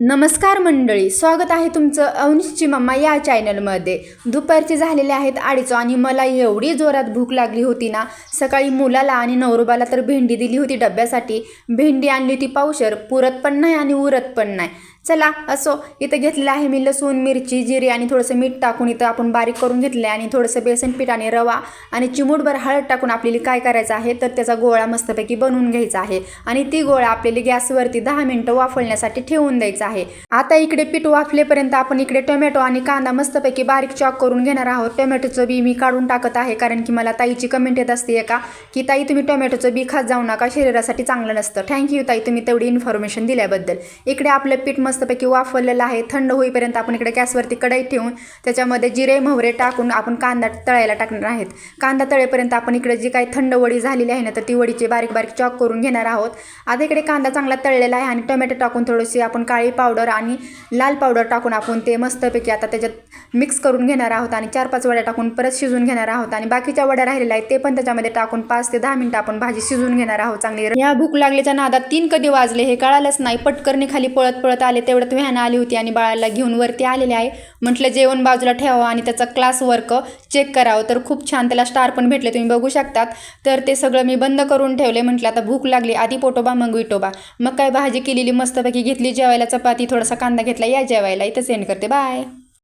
नमस्कार मंडळी स्वागत आहे तुमचं अंशची मम्मा या चॅनलमध्ये. दुपारचे झालेले आहेत अडीच आणि मला एवढी जोरात भूक लागली होती ना सकाळी मुलाला आणि नवरोबाला तर भेंडी दिली होती डब्यासाठी. भेंडी आणली होती पावशर पुरत पण नाही आणि उरत पण नाही. चला असो. इथं घेतलेलं आहे मी लसूण मिरची जिरे आणि थोडंसं मीठ टाकून इथं आपण बारीक करून घेतलं आहे. आणि थोडंसं बेसन पीठ आणि रवा आणि चिमूटभर हळद टाकून आपल्याला काय करायचं आहे तर त्याचा गोळा मस्तपैकी बनवून घ्यायचा आहे. आणि ती गोळा आपल्याला गॅसवरती दहा मिनटं वाफळण्यासाठी ठेवून द्यायचा आहे. आता इकडे पीठ वाफलेपर्यंत आपण इकडे टोमॅटो आणि कांदा मस्तपैकी बारीक चॉक करून घेणार आहोत. टोमॅटोचं बी मी काढून टाकत आहे कारण की मला ताईची कमेंट येत असते का की ताई तुम्ही टोमॅटोचं बी खात जाऊ नका शरीरासाठी चांगलं नसतं. थँक्यू ताई तुम्ही तेवढी इन्फॉर्मेशन दिल्याबद्दल. इकडे आपलं पीठ मस्तपैकी वाफवलेलं आहे. थंड होईपर्यंत आपण इकडे गॅसवरती कढई ठेवून त्याच्यामध्ये जिरे मोहरे टाकून आपण कांदा तळायला टाकणार आहेत. कांदा तळेपर्यंत आपण इकडे जी काही थंड वडी झालेली आहे ना तर ती वडीची बारीक बारीक चॉक करून घेणार आहोत. आता इकडे कांदा चांगला तळलेला आहे आणि टोमॅटो टाकून थोडीशी आपण काळी पावडर आणि लाल पावडर टाकून आपण ते मस्तपैकी आता त्याच्यात मिक्स करून घेणार आहोत आणि चार पाच वड्या टाकून परत शिजून घेणार आहोत आणि बाकीच्या वड्या राहिलेल्या आहेत ते पण त्याच्यामध्ये टाकून पाच ते दहा मिनिटं आपण भाजी शिजून घेणार आहोत चांगली. या भूक लागल्याच्या नादात तीन कधी वाजले हे कळालंच नाही. पटकरणी खाली पळत पळत आले तेवढ्यात व्हॅन आली होती आणि बाळाला घेऊन वरती आलेले आहे. म्हटलं जेवण बाजूला ठेवावं आणि त्याचा क्लास वर्क चेक करावं. तर खूप छान त्याला स्टार पण भेटले तुम्ही बघू शकतात. तर ते सगळं मी बंद करून ठेवले. म्हटलं आता भूक लागली आधी पोटोबा मग विटोबा. मग काय भाजी केलेली मस्तपैकी घेतली जेवायला चपाती थोडासा कांदा घेतला या जेवायला इथं सेंड करते. बाय